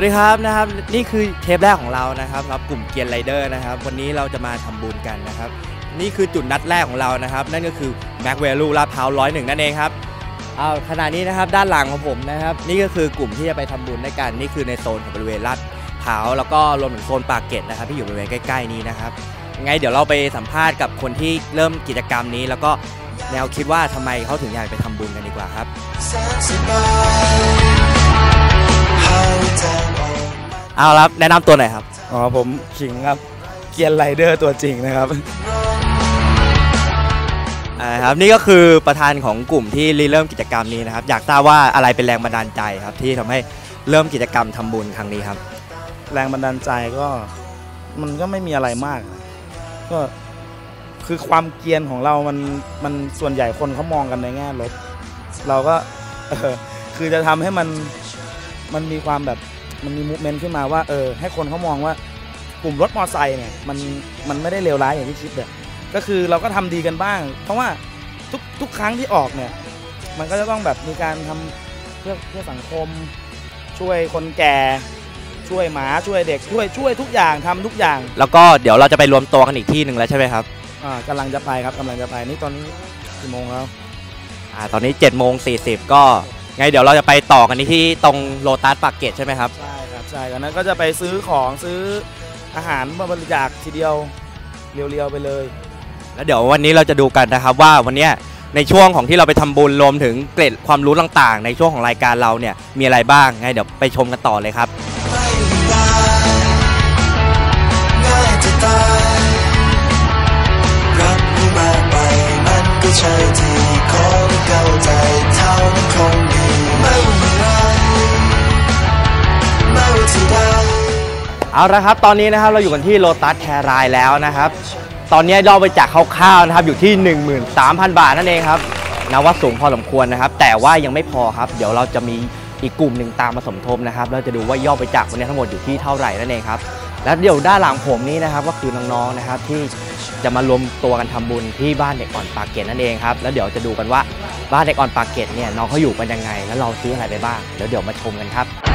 วัสดีครับนะครับนี่คือเทปแรกของเรานะครับครับกลุ่มเกียร์ไรเดอร์นะครับวันนี้เราจะมาทำบุญกันนะครับนี่คือจุดนัดแรกของเรานะครับ นั่นก็คือแม็กเวลูลาดพร้าวร้อยหนึ่งนั่นเองครับเอาขณะนี้นะครับด้านหลังของผมนะครับ นี่ก็คือกลุ่มที่จะไปทำบุญด้วยกันนี่คือในโซนของบริเวณลาดพร้าวแล้วก็รวมถึงโซนปากเกร็ดนะครับ ที่อยู่บริเวณใกล้ๆนี้นะครับยังไงเดี๋ยวเราไปสัมภาษณ์กับคนที่เริ่มกิจกรรมนี้ แล้วก็แนวคิดว่าทำไมเขาถึงอยากไปทำบุญกันดีกว่าครับ เอาละครับแนะนำตัวหน่อยครับ อ๋อผมขิงครับ เกียร์ไรเดอร์ตัวจริงนะครับอ่าครับนี่ก็คือประธานของกลุ่มที่ริเริ่มกิจกรรมนี้นะครับ อยากทราบว่าอะไรเป็นแรงบันดาลใจครับ ที่ทำให้เริ่มกิจกรรมทำบุญครั้งนี้ครับ แรงบันดาลใจก็มันก็ไม่มีอะไรมากนะก็คือความเกรียนของเรามันมันส่วนใหญ่คนเขามองกันในแง่ลบ เราก็เออคือจะทำให้มัน มันมีความแบบมันมีมูเมนต์ขึ้นมาว่าเออให้คนเขามองว่ากลุ่มรถมอเตอร์ไซค์เนี่ยมันมันไม่ได้เลวร้ายอย่างที่คิดเลยก็คือเราก็ทำดีกันบ้าง เพราะว่าทุกทุกครั้งที่ออกเนี่ย มันก็จะต้องแบบมีการทำเพื่อเพื่อสังคม ช่วยคนแก่ช่วยหมาช่วยเด็กช่วยช่วยทุกอย่างทำทุกอย่าง แล้วก็เดี๋ยวเราจะไปรวมตัวกันอีกที่หนึ่งแล้วใช่ไหมครับอ่ากำลังจะไปครับกำลังจะไปนี่ตอนนี้กี่โมงแล้วอ่าตอนนี้7จ็ดโมงสีก็ ไงเดี๋ยวเราจะไปต่อกันที่ตรงโลตัสปากเกร็ดใช่ไหมครับ ใช่ครับใช่กันนั้นก็จะไปซื้อของซื้ออาหารมาบริจาคทีเดียวเรียวๆไปเลย แล้วเดี๋ยววันนี้เราจะดูกันนะครับว่าวันเนี้ยในช่วงของที่เราไปทำบุญรวมถึงเกร็ดความรู้ต่างๆ ในช่วงของรายการเราเนี่ยมีอะไรบ้างไงเดี๋ยวไปชมกันต่อเลยครับ ไม่ได้ง่ายจะตาย รักผู้มากไปมันก็ใช่ที่ เอาละครับ ตอนนี้นะครับเราอยู่กันที่โลตัสแครายแล้วนะครับ ตอนนี้ยอดบริจาคคร่าวๆนะครับอยู่ที่ 13,000 บาทนั่นเองครับนับว่าสูงพอสมควรนะครับ แต่ว่ายังไม่พอครับ เดี๋ยวเราจะมีอีกกลุ่มหนึ่งตามมาสมทบนะครับเราจะดูว่ายอดบริจาควันนี้ทั้งหมดอยู่ที่เท่าไหร่นั่นเองครับแล้วเดี๋ยวด้านหลังผมนี้นะครับก็คือน้องๆนะครับที่จะมารวมตัวกันทำบุญที่บ้านเด็กอ่อนปากเกร็ดนั่นเองครับแล้วเดี๋ยวจะดูกันว่าบ้านเด็กอ่อนปากเกร็ดเนี่ยน้องเขาอยู่กันยังไง แล้วเราซื้ออะไรไปบ้างเดี๋ยวเดี๋ยวมาชมกันครับ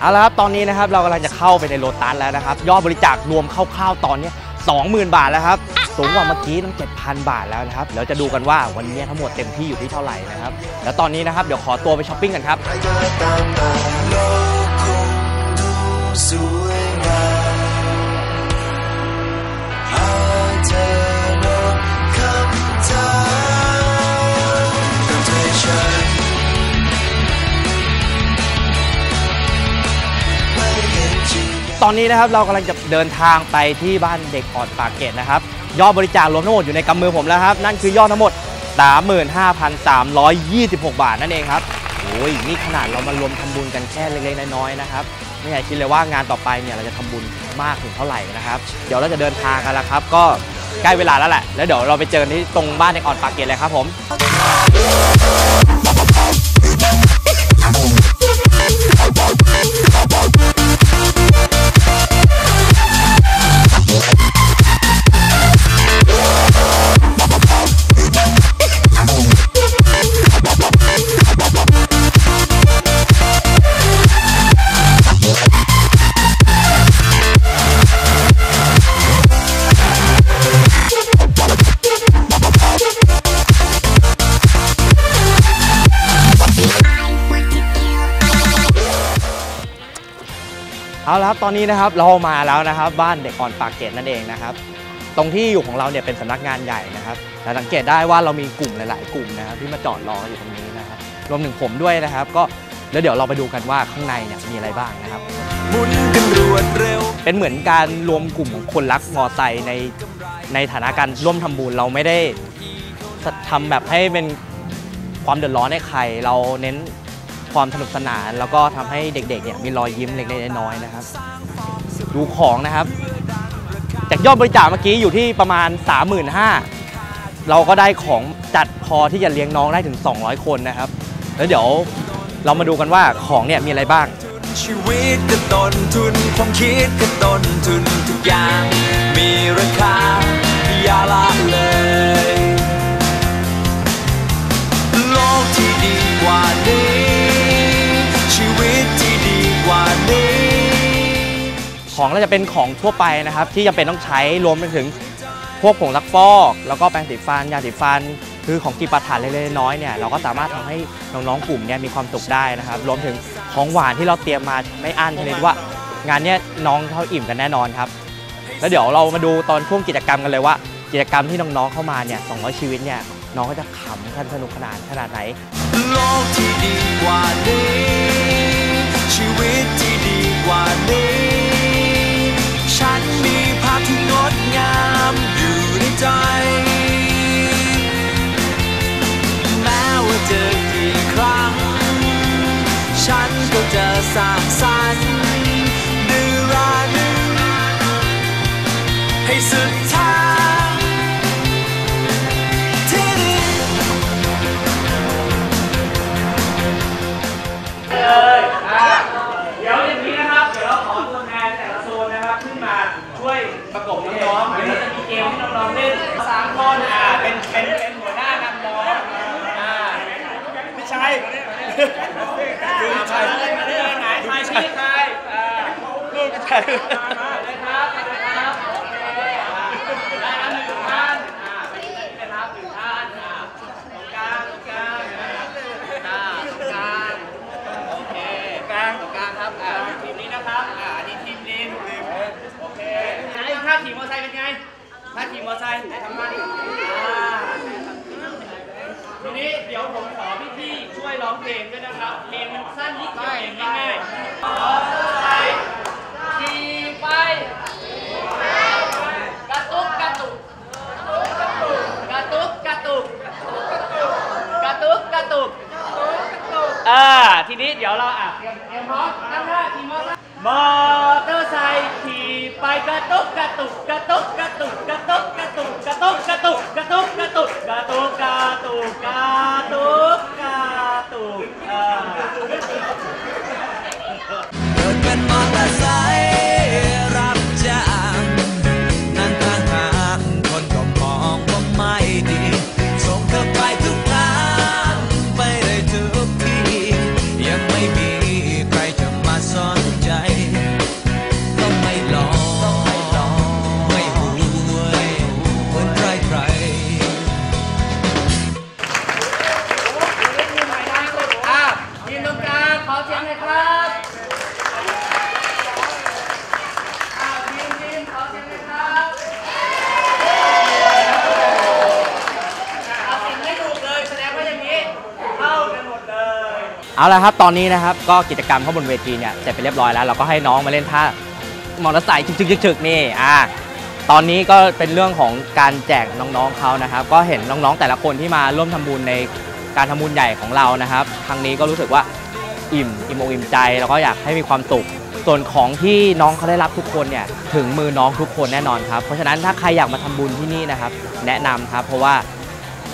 เอาละครับตอนนี้นะครับเรากำลังจะเข้าไปในโลตัสแล้วนะครับ ยอดบริจาครวมคร่าวๆตอนนี้20,000 บาทแล้วครับสูงกว่าเมื่อกี้ตั้ง7,000 บาทแล้วนะครับเดี๋ยวจะดูกันว่าวันนี้ทั้งหมดเต็มที่อยู่ที่เท่าไหร่นะครับแล้วตอนนี้นะครับเดี๋ยวขอตัวไปช้อปปิ้งกันครับ อนนี้นะครับเรากำลังจะเดินทางไปที่บ้านเด็กอ่อนปากเกร็ดนะครับ ยอดบริจาครวมทั้งหมดอยู่ในกำมือผมแล้วครับ นั่นคือยอดทั้งหมด 35,326 บาทนั่นเองครับโอ้ยนี่ขนาดเรามารวมทำบุญกันแค่เล็กๆน้อยๆนะครับไม่อยากคิดเลยว่างานต่อไปเนี่ยเราจะทำบุญมากถึงเท่าไหร่นะครับ เดี๋ยวเราจะเดินทางกันแล้วครับ ก็ใกล้เวลาแล้วแหละ แล้วเดี๋ยวเราไปเจอกันที่ตรงบ้านเด็กอ่อนปากเกร็ดเลยครับผม เอาละครับตอนนี้นะครับเรามาแล้วนะครับ บ้านเด็กอ่อนปากเกร็ดนั่นเองนะครับ ตรงที่อยู่ของเราเนี่ยเป็นสำนักงานใหญ่นะครับแต่สังเกตได้ว่าเรามีกลุ่มหลาย ๆ กลุ่มนะครับที่มาจอดรออยู่ตรงนี้นะครับรวมถึงผมด้วยนะครับ ก็แล้วเดี๋ยวเราไปดูกันว่าข้างในเนี่ยมีอะไรบ้างนะครับหมุนกันรวดเร็ว เป็นเหมือนการรวมกลุ่มของคนรักมอไซค์ในในฐานะการร่วมทำบุญเราไม่ได้ทำแบบให้เป็นความเดือดร้อนให้ใคร เราเน้น ความสนุกสนาน แล้วก็ทำให้เด็กๆเนี่ยมีรอยยิ้มเล็กๆน้อยๆนะครับ ดูของนะครับ จากยอดบริจาคเมื่อกี้อยู่ที่ประมาณ 35,000เราก็ได้ของจัดพอที่จะเลี้ยงน้องได้ถึง 200 คนนะครับ แล้วเดี๋ยวเรามาดูกันว่าของเนี่ยมีอะไรบ้าง ชีวิตก็ต้นทุนความคิดก็ต้นทุนทุกอย่างมีราคาอย่าละเลยโลกที่ดีกว่านี้ ว่านี้ ของเราจะเป็นของทั่วไปนะครับ ที่จำเป็นต้องใช้รวมไปถึงพวกผงซักฟอก แล้วก็แปรงสีฟันยาสีฟัน คือของกินประทานเล็กๆน้อยๆเนี่ยเราก็สามารถทำให้น้องๆกลุ่มเนี่ยมีความสุขได้นะครับ รวมถึงของหวานที่เราเตรียมมาไม่อั้นชนิดว่างานเนี้ยน้องเขาอิ่มกันแน่นอนครับ แล้วเดี๋ยวเรามาดูตอนช่วงกิจกรรมกันเลยว่า กิจกรรมที่น้องๆเข้ามาเนี่ย200 ชีวิตเนี่ยน้องก็จะขำกันสนุกขนาดขนาดไหน โลกที่ดีกว่านี้ ชีวิตที่ดีกว่านี้ ฉันมีภาพที่งดงามอยู่ในใจ แม้ว่าเจอกี่ครั้ง ฉันก็จะสร้างสรรค์ดื้อรานึงให้สุด เป็นเป็นเป็นหัวหน้านำน้องอ่าไม่ใช่คือใช่ไหนใครชี้ใครอ่าลูกใช่เลยครับเลยครับโอเคอ่าได้แล้วหนึ่งท่านอ่าไปที่นี่นะครับหนึ่งท่านอ่าตรงกลางตรงกลางอ่าอ่าตรงกลาง โอเคกลางตรงกลางครับ อ่าทีมนี้นะครับ อ่าอันนี้ทีมริมริมโอเคไอ้ท่าขี่มอเตอร์ไซค์เป็นไง ท่าขี่มอเตอร์ไซค์ไหนทำท่าดิอ่าทีนี้เดี๋ยวผมขอพี่ๆช่วยร้องเพลงด้วยนะครับ เพลงมันสั้นนิดเดียวเองง่ายๆมอเตอร์ไซค์ขี่ไปกระตุกกระตุกกระตุกกระตุกกระตุกกระตุกอ่าทีนี้เดี๋ยวเราอะเตรียมเรียมพ gato, gato, gato, gato. เอาละครับ ตอนนี้นะครับ ก็กิจกรรมข้างบนเวทีเนี่ยเสร็จไปเรียบร้อยแล้ว เราก็ให้น้องมาเล่นท่ามอเตอร์ไซค์จึกๆๆนี่ อ่า ตอนนี้ก็เป็นเรื่องของการแจกน้องๆเขานะครับ ก็เห็นน้องๆแต่ละคนที่มาร่วมทำบุญในการทำบุญใหญ่ของเรานะครับ ครั้งนี้ก็รู้สึกว่าอิ่ม อิ่มอกอิ่มใจ แล้วก็อยากให้มีความสุข ส่วนของที่น้องเขาได้รับทุกคนเนี่ย ถึงมือน้องทุกคนแน่นอนครับ เพราะฉะนั้นถ้าใครอยากมาทำบุญที่นี่นะครับ แนะนำครับ เพราะว่า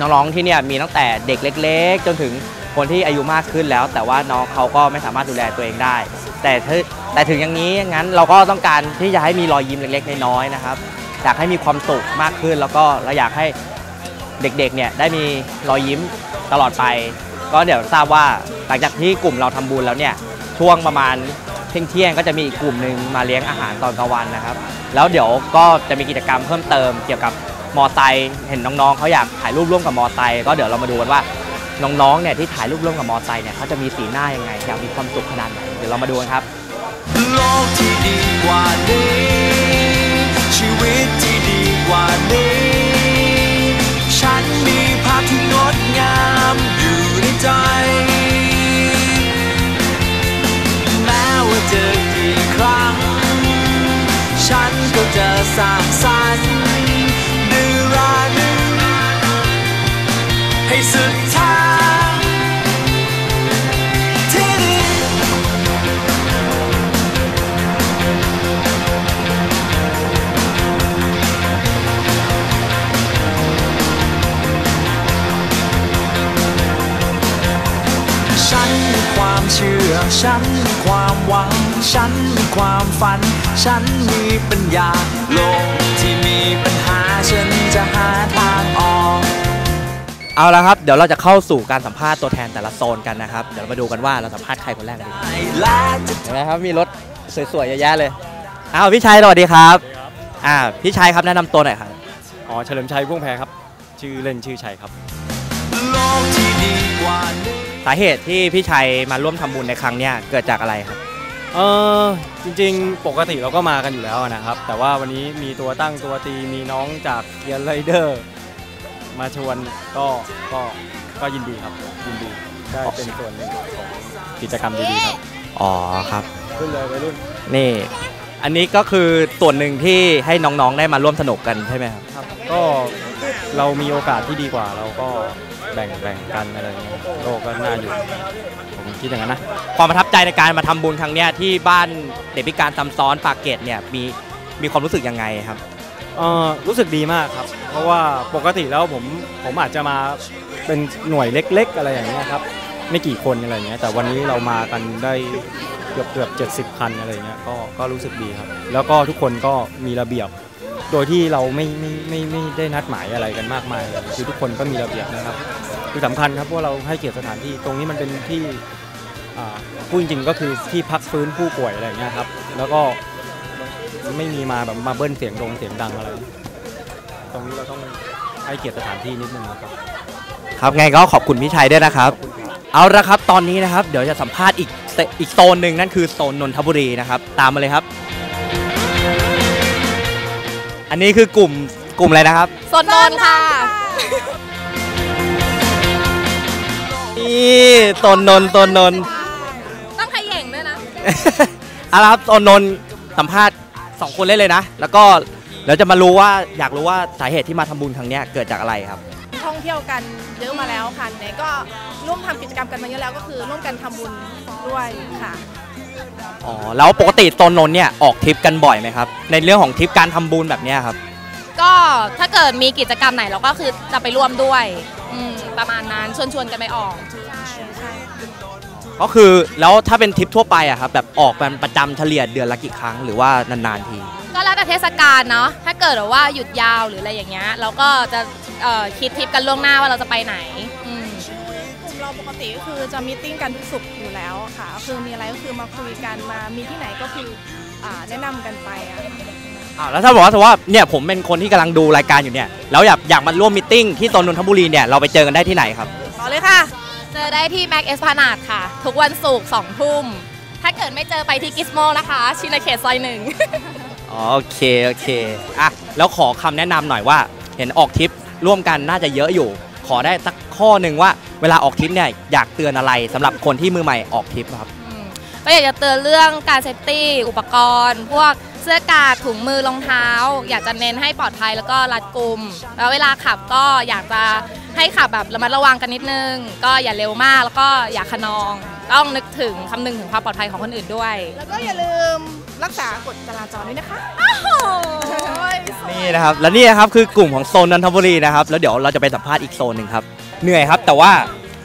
น้องๆที่เนี่ยมีตั้งแต่เด็กเล็ก ๆ จนถึง คนที่อายุมากขึ้นแล้ว แต่ว่าน้องเขาก็ไม่สามารถดูแลตัวเองได้ แต่ถ้าแต่ถึงอย่างนี้งั้นเราก็ต้องการที่จะให้มีรอยยิ้มเล็กๆน้อยๆนะครับอยากให้มีความสุขมากขึ้น แล้วก็เราอยากให้เด็กๆเนี่ยได้มีรอยยิ้มตลอดไป ก็เดี๋ยวทราบว่าหลังจากที่กลุ่มเราทำบุญแล้วเนี่ยช่วงประมาณเที่ยงเที่ยงก็จะมีอีกกลุ่มหนึ่งมาเลี้ยงอาหารตอนกลางวันนะครับ แล้วเดี๋ยวก็จะมีกิจกรรมเพิ่มเติมเกี่ยวกับมอไซค์เห็นน้องๆเขาอยากถ่ายรูปร่วมกับมอไซค์ก็เดี๋ยวเรามาดูกันว่า น้องๆเนี่ยที่ถ่ายรูปร่วมกับมอไซค์เนี่ยเขาจะมีสีหน้ายังไงอยากมีความสุขขนาดไหนเดี๋ยวเรามาดูกันครับโลกที่ดีกว่านี้ชีวิตที่ดีกว่านี้ ฉันมีภาพที่งดงามอยู่ในใจแม้ว่าเจอกี่ครั้ง ฉันก็จะสร้างสรรค์ดื้อรานึงให้สุด ฉันมีความหวัง ฉันมีความฝัน ฉันมีปัญญา โลกที่มีปัญหาฉันจะหาทางออก เอาละครับ เดี๋ยวเราจะเข้าสู่การสัมภาษณ์ตัวแทนแต่ละโซนกันนะครับ เดี๋ยวเรามาดูกันว่าเราสัมภาษณ์ใครคนแรกกันดีและจะเห็นไหมครับ มีรถสวยๆเยอะแยะเลย อ้าวพี่ชัยสวัสดีครับ อ่าพี่ชัยครับแนะนำตัวหน่อยครับ อ๋อเฉลิมชัยพ่วงแพครับ ชื่อเล่นชื่อชัยครับ โลกที่ดีกว่านี้สาเหตุที่พี่ชัยมาร่วมทำบุญในครั้งเนี้ยเกิดจากอะไรครับเออจริงๆ ปกติเราก็มากันอยู่แล้วนะครับ แต่ว่าวันนี้มีตัวตั้งตัวตีมีน้องจากเกียร์ไรเดอร์มาชวนก็ก็ก็ยินดีครับยินดีได้เป็นส่วนหนึ่งของกิจกรรมดีๆครับอ๋อครับ ขึ้นเลยวัยรุ่นนี่ อันนี้ก็คือส่วนหนึ่งที่ให้น้องๆได้มาร่วมสนุกกันใช่ไหมครับครับ ก็เรามีโอกาสที่ดีกว่าเราก็แบ่งแบ่งกันอะไรอย่างเงี้ยโลกก็น่าอยู่ ผมคิดอย่างนั้นนะ ความประทับใจในการมาทำบุญครั้งเนี้ยที่บ้านเด็กพิการซ้ำซ้อนปากเกร็ดเนี่ยมีมีความรู้สึกยังไงครับ เอ่อรู้สึกดีมากครับ เพราะว่าปกติแล้วผมผมอาจจะมาเป็นหน่วยเล็ก ๆ อะไรอย่างเงี้ยครับ ไม่กี่คนอะไรอย่างเงี้ยแต่วันนี้เรามากันได้ เกือบเกือบเจ็ดสิบคันอะไรเงี้ยก็ก็รู้สึกดีครับ แล้วก็ทุกคนก็มีระเบียบ โดยที่เราไม่ไม่ไม่ไม่ได้นัดหมายอะไรกันมากมายเลยคือทุกคนก็มีระเบียบนะครับคือสำคัญครับเพราะเราให้เกียรติสถานที่ตรงนี้มันเป็นที่อ่าพูดจริงๆก็คือที่พักฟื้นผู้ป่วยอะไรเงี้ยครับ แล้วก็ไม่มีมาแบบมาเบิ้ลเสียงดงเสียงดังอะไร ตรงนี้เราต้องให้เกียรติสถานที่นิดนึงนะครับ ครับไงก็ขอบคุณพี่ชัยด้วยนะครับ เอาละครับตอนนี้นะครับ เดี๋ยวจะสัมภาษณ์อีก อีกโซนหนึ่งนั่นคือโซนนนทบุรีนะครับ ตามมาเลยครับ อันนี้คือกลุ่มกลุ่มอะไรนะครับ สนนนท์ค่ะ นี่โซนนนท์โซนนนท์ ต้องขย่งด้วยนะ เอาละครับโซนนนท์สัมภาษณ์สองคนเล่นเลยนะ แล้วก็เดี๋ยวจะมารู้ว่าอยากรู้ว่าสาเหตุที่มาทำบุญครั้งเนี้ยเกิดจากอะไรครับท่ องเที่ยวกันเยอะมาแล้วค่ะไหนก็ร่วมทำกิจกรรมกันมาเยอะแล้วก็คือร่วมกันทำบุญด้วยค่ะอ๋อแล้วปกติโซนนนท์เนี่ยออกทริปกันบ่อยไหมครับ ในเรื่องของทริปการทำบุญแบบเนี้ยครับ ก็ถ้าเกิดมีกิจกรรมไหนเราก็คือจะไปร่วมด้วยอืมประมาณนั้นชวนชวนๆกันไปออกใช่ใช่ก็คือแล้วถ้าเป็นทริปทั่วไปอะครับแบบออกเป็นประจำเฉลี่ยเดือนละกี่ครั้งหรือว่านานๆที ก็แล้วแต่เทศกาลเนาะถ้าเกิดว่าหยุดยาวหรืออะไรอย่างเงี้ยเราก็จะเอ่อ คิดทริปกันล่วงหน้าว่าเราจะไปไหนอืมกลุ่มเราปกติก็คือจะมีตติ้งกันทุกสุกร์อยู่แล้วค่ะก็คือมีอะไรก็คือมาคุยกันมามีที่ไหนก็คืออ่าแนะนำกันไปอะ อ้าวแล้วถ้าบอกว่าสมมติว่าเนี่ยผมเป็นคนที่กำลังดูรายการอยู่เนี่ยแล้วอยากอยากมาร่วมมิทติ้งที่โซนนนทบุรีเนี่ยเราไปเจอกันได้ที่ไหนครับ ต่อเลยค่ะ เจอได้ที่ Mac เอสพานาดค่ะ ทุกวันศุกร์สองทุ่ม ถ้าเกิดไม่เจอไปที่กิสโมนะคะ ชินาเขตซอยหนึ่งอ๋อโอเค โอเค อะ แล้วขอคำแนะนำหน่อยว่า เห็นออกทริป ร่วมกันน่าจะเยอะอยู่ ขอได้สักข้อหนึ่งว่าเวลาออกทริปเนี่ยอยากเตือนอะไรสำหรับคนที่มือใหม่ออกทริปครับอืมก็อยากจะเตือนเรื่องการเซฟตี้ อุปกรณ์ พวกเสื้อกาดถุงมือรองเท้า อยากจะเน้นให้ปลอดภัยแล้วก็รัดกุม แล้วเวลาขับก็อยากจะให้ขับแบบระมัดระวังกันนิดนึง ก็อย่าเร็วมากแล้วก็อย่าขนอง ต้องนึกถึงคำนึงถึงความปลอดภัยของคนอื่นด้วย แล้วก็อย่าลืม รักษากฎจราจรด้วยนะคะนี่นะครับ และนี่นะครับคือกลุ่มของโซนนนทบุรีนะครับ แล้วเดี๋ยวเราจะไปสัมภาษณ์อีกโซนหนึ่งครับ เหนื่อยครับแต่ว่า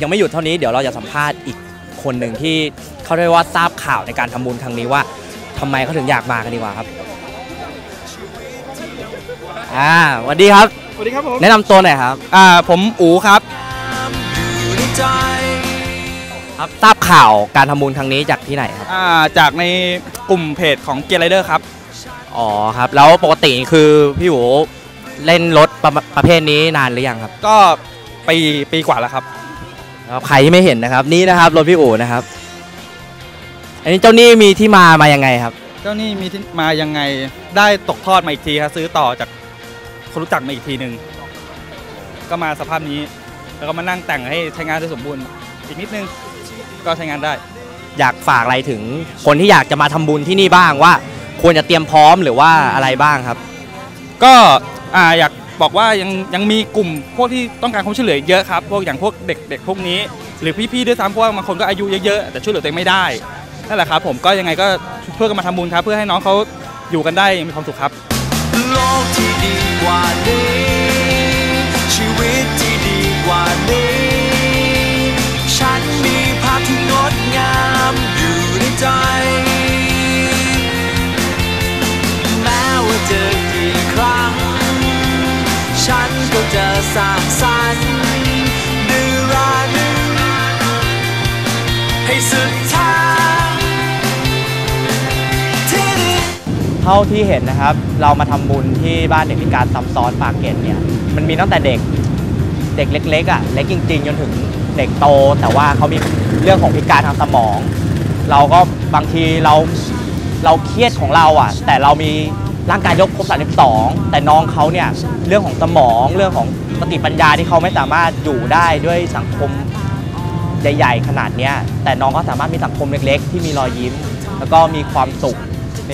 ยังไม่หยุดเท่านี้เดี๋ยวเราจะสัมภาษณ์อีกคนหนึ่งที่เขาเรียกว่าทราบข่าวในการทำบุญครั้งนี้ว่าทำไมเขาถึงอยากมากันดีกว่าครับ อ่าสวัสดีครับ สวัสดีครับผม แนะนำตัวหน่อยครับ อ่า ผมอูครับอยู่ในใจครับ ทราบ ข่าวการทำบุญครั้งนี้จากที่ไหนครับ อ่าจากในกลุ่มเพจของเกียร์ไรเดอร์ครับ อ๋อครับ แล้วปกติคือพี่หวูเล่นรถประประเภทนี้นานหรือยังครับก็ปีปีกว่าแล้วครับ ครับ ใครที่ไม่เห็นนะครับ นี่นะครับรถพี่อู๋นะครับ อันนี้เจ้าหนี้มีที่มามายังไงครับ เจ้านี่มีที่มายังไงได้ตกทอดมาอีกทีครับซื้อต่อจากคนรู้จักมาอีกทีหนึ่งก็มาสภาพนี้ แล้วก็มานั่งแต่งให้ใช้งานได้สมบูรณ์อีกนิดนึง ก็ใช้งานได้ อยากฝากอะไรถึงคนที่อยากจะมาทำบุญที่นี่บ้างว่า ควรจะเตรียมพร้อมหรือว่าอะไรบ้างครับ ก็อ่าอยากบอกว่ายังยังมีกลุ่มพวกที่ต้องการความช่วยเหลือเยอะครับพวกอย่างพวกเด็กเด็กพวกนี้ หรือพี่ๆด้วยซ้ำเพราะว่าบางคนก็อายุเยอะๆแต่ช่วยเหลือตัวเองไม่ได้นั่นแหละครับผมก็ยังไงก็ช่วยกันมาทำบุญครับ เพื่อให้น้องเขาอยู่กันได้อย่างมีความสุขครับโลกที่ดีกว่านี้ชีวิตที่ดีกว่านี้ ใจ แม้ว่าเจอกี่ครั้ง ฉันก็จะสร้างสรรค์ดื้อรานึงให้สุดทางที่ดีเท่าที่เห็นนะครับ เรามาทำบุญที่บ้านเด็กพิการซ้ำซ้อนปากเกร็ดเนี่ย มันมีตั้งแต่เด็กเด็กเล็กๆอะเล็กจริงๆจนถึงเด็กโต แต่ว่าเขามีเรื่องของพิการทางสมอง เราก็บางทีเราเราเครียดของเราอะ แต่เรามีร่างกายยกครบ32 แต่น้องเขาเนี่ยเรื่องของสมองเรื่องของสติปัญญาที่เขาไม่สามารถอยู่ได้ด้วยสังคมใหญ่ๆขนาดเนี้ยแต่น้องก็สามารถมีสังคมเล็ก ๆ ที่มีรอยยิ้ม แล้วก็มีความสุขใน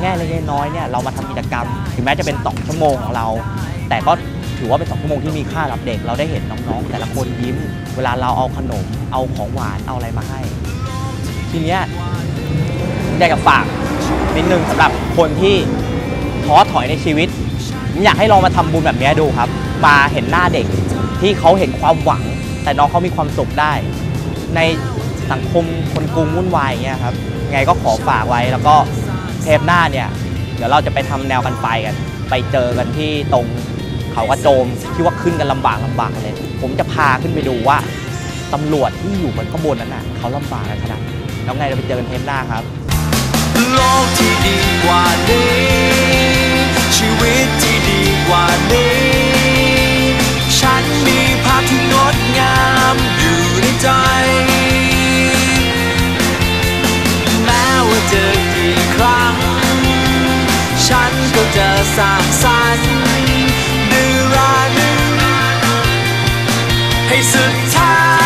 แง่เล็กๆน้อยๆเนี่ยเรามาทำกิจกรรม ถึงแม้จะเป็น 2 ชั่วโมงของเรา แต่ก็ถือว่าเป็น2ชั่วโมงที่มีค่ารับเด็ก เราได้เห็นน้องๆ แต่ละคนยิ้ม เวลาเราเอาขนมเอาของหวานเอาอะไรมาให้ ทีเนี้ยอยากจะฝากนิดนึงสำหรับคนที่ท้อถอยในชีวิตผมอยากให้ลองมาทำบุญแบบนี้ดูครับ มาเห็นหน้าเด็กที่เขาเห็นความหวัง แต่น้องเขามีความสุขได้ ในสังคมคนกรุงวุ่นวายอย่างเงี้ยครับไงก็ขอฝากไว้แล้วก็เทปหน้าเนี่ย เดี๋ยวเราจะไปทำแนวกันไฟกัน ไปเจอกันที่ตรงเขากระโจมที่ว่าขึ้นกันลำบากลำบากเลย ผมจะพาขึ้นไปดูว่าตำรวจที่อยู่บนข้างบนนั้นน่ะเขาลำบากกันขนาดไหน แล้วไงเราไปเจอกันเทปหน้าครับ โลกที่ดีกว่านี้ ชีวิตที่ดีกว่านี้ ฉันมีภาพที่งดงามอยู่ในใจ แม้ว่าเจอกี่ครั้ง ฉันก็จะสร้างสรรค์ดื้อรานึงให้สุดท้าย